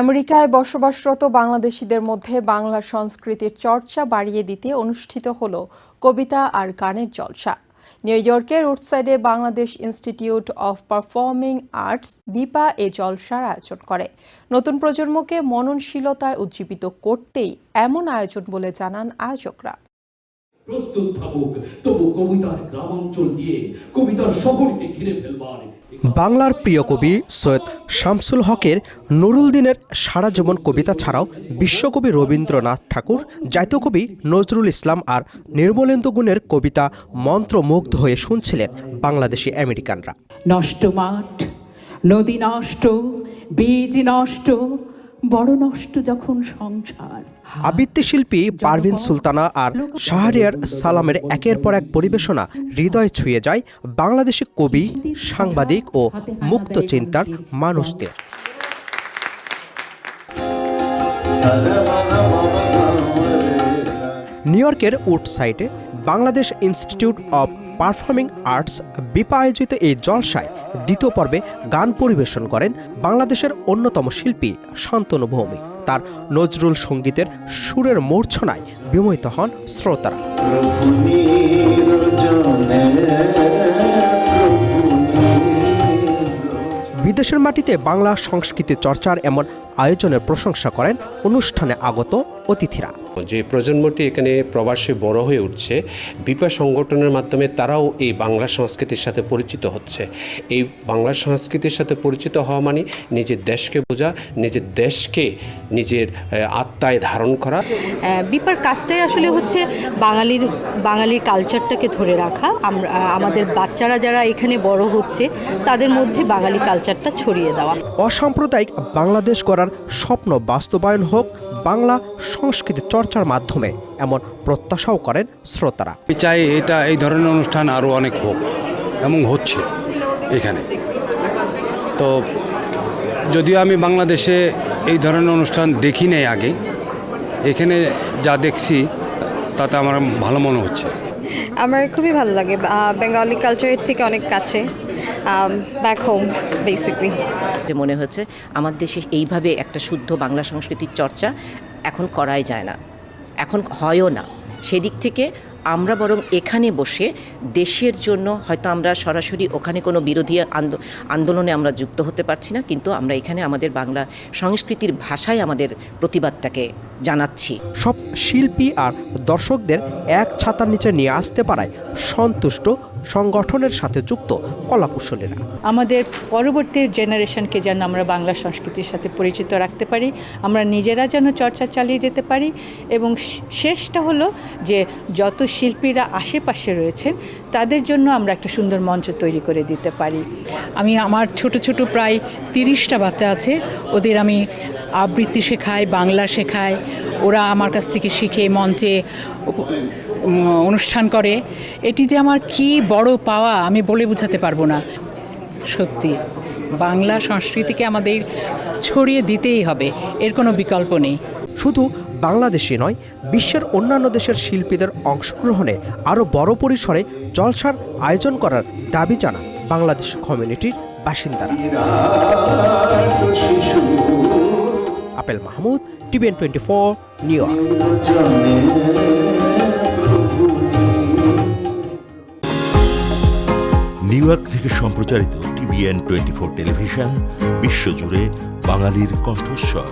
আমেরিকায় বসবাসরত বাংলাদেশিদের মধ্যে বাংলা সংস্কৃতির চর্চা বাড়িয়ে দিতে অনুষ্ঠিত হলো কবিতা আর গানের জলসা। নিউ ইয়র্কের রোডসাইডে Bangladesh institute of performing arts, BIPA, এ জলসার আয়োজন করে। নতুন প্রজন্মকে মননশীলতায় উজ্জীবিত করতেই এমন আয়োজন বলে জানান আয়োজকরা। প্রস্তুত থাকুক তবু কবিতার গ্রামাঞ্চল দিয়ে কবিতার শহরকে ঘিরে ফেলবার বাংলার প্রিয় কবি সৈয়দ শামসুল হকের নুরুল দিনের সারা জীবন কবিতা ছাড়াও বিশ্বকবি রবীন্দ্রনাথ ঠাকুর জাতীয় কবি নজরুল ইসলাম আর নির্মলেন্দু গুণের কবিতা মন্ত্রমুগ্ধ হয়ে শুনছিলেন বাংলাদেশি আমেরিকানরা। নষ্ট মাঠ নদী নষ্ট বীজ নষ্ট বড় নষ্ট যখন সংসার। আবৃত্তি শিল্পী পারভিন সুলতানা আর শাহরিয়ার সালামের একের পর এক পরিবেশনা হৃদয় ছুঁয়ে যায় বাংলাদেশি কবি সাংবাদিক ও মুক্ত চিন্তার মানুষদের। নিউ ইয়র্কের উডসাইডে Bangladesh institute of performing arts BIPA আয়োজিত এই জলসায় দ্বিতীয় পর্বে গান পরিবেশন করেন বাংলাদেশের অন্যতম শিল্পী শান্তনু ভৌমিক। তার নজরুল সঙ্গীতের সুরের মূর্ছনায় বিমোহিত হন শ্রোতারা। বিদেশের মাটিতে বাংলা সংস্কৃতি চর্চার এমন আয়োজনের প্রশংসা করেন অনুষ্ঠানে আগত অতিথিরা। যে প্রজন্মটি এখানে প্রবাসে বড় হয়ে উঠছে বিপা সংগঠনের মাধ্যমে তারাও এই বাংলা সংস্কৃতির সাথে পরিচিত হচ্ছে। এই বাংলা সংস্কৃতির সাথে পরিচিত হওয়া মানে নিজের দেশকে বোঝা নিজের দেশকে নিজের আত্মায় ধারণ করা। বিপার কাজটাই আসলে হচ্ছে বাঙালির বাঙালির কালচারটাকে ধরে রাখা। আমরা আমাদের বাচ্চারা যারা এখানে বড় হচ্ছে তাদের মধ্যে বাঙালি কালচারটা ছড়িয়ে দেওয়া। অসাম্প্রদায়িক বাংলাদেশ গড়ার স্বপ্ন বাস্তবায়ন হোক বাংলা সংস্কৃতি চর্চার মাধ্যমে, এমন প্রত্যাশাও করেন শ্রোতারা। চাই এটা, এই ধরনের অনুষ্ঠান আরও অনেক হোক এবং হচ্ছে এখানে। তো যদিও আমি বাংলাদেশে এই ধরনের অনুষ্ঠান দেখি নাই আগে, এখানে যা দেখছি তাতে আমার ভালো মনে হচ্ছে। আমার খুবই ভালো লাগে বেঙ্গলি কালচারের থেকে অনেক কাছে ব্যাক হোম বেসিকলি মনে হচ্ছে আমার দেশে এইভাবে একটা শুদ্ধ বাংলা সংস্কৃতির চর্চা এখন করাই যায় না, এখন হয়ও না। সেদিক থেকে আমরা বরং এখানে বসে দেশের জন্য হয়তো আমরা সরাসরি ওখানে কোনো বিরোধী আন্দো- আন্দোলনে আমরা যুক্ত হতে পারছি না, কিন্তু আমরা এখানে আমাদের বাংলা সংস্কৃতির ভাষায় আমাদের প্রতিবাদটাকে জানাচ্ছি। সব শিল্পী আর দর্শকদের এক ছাতার নিচে নিয়ে আসতে পারায় সন্তুষ্ট সংগঠনের সাথে যুক্ত কলাকুশলীরা। আমাদের পরবর্তী জেনারেশনকে যেন আমরা বাংলা সংস্কৃতির সাথে পরিচিত রাখতে পারি, আমরা নিজেরা যেন চর্চা চালিয়ে যেতে পারি এবং শেষটা হলো যে যত শিল্পীরা আশেপাশে রয়েছেন, তাদের জন্য আমরা একটা সুন্দর মঞ্চ তৈরি করে দিতে পারি। আমি আমার ছোট ছোট প্রায় তিরিশটা বাচ্চা আছে। ওদের আমি আবৃত্তি শেখাই, বাংলা শেখাই। ওরা আমার কাছ থেকে শিখে মঞ্চে অনুষ্ঠান করে। এটি যে আমার কি বড় পাওয়া আমি বলে বোঝাতে পারব না। সত্যি, বাংলা সংস্কৃতিকে আমাদের ছড়িয়ে দিতেই হবে, এর কোনো বিকল্প নেই। শুধু বাংলাদেশে নয়, বিশ্বের অন্যান্য দেশের শিল্পীদের অংশগ্রহণে আরও বড় পরিসরে জলসার আয়োজন করার দাবি জানান। বাংলাদেশ কমিউনিটির বাসিন্দারা। Apel Mahmud, TVN twenty four, New York. New York থেকে সম্প্রচারিত টিভিএন টোয়েন্টি ফোর টেলিভিশন, বিশ্বজুড়ে বাঙালির কণ্ঠস্বর।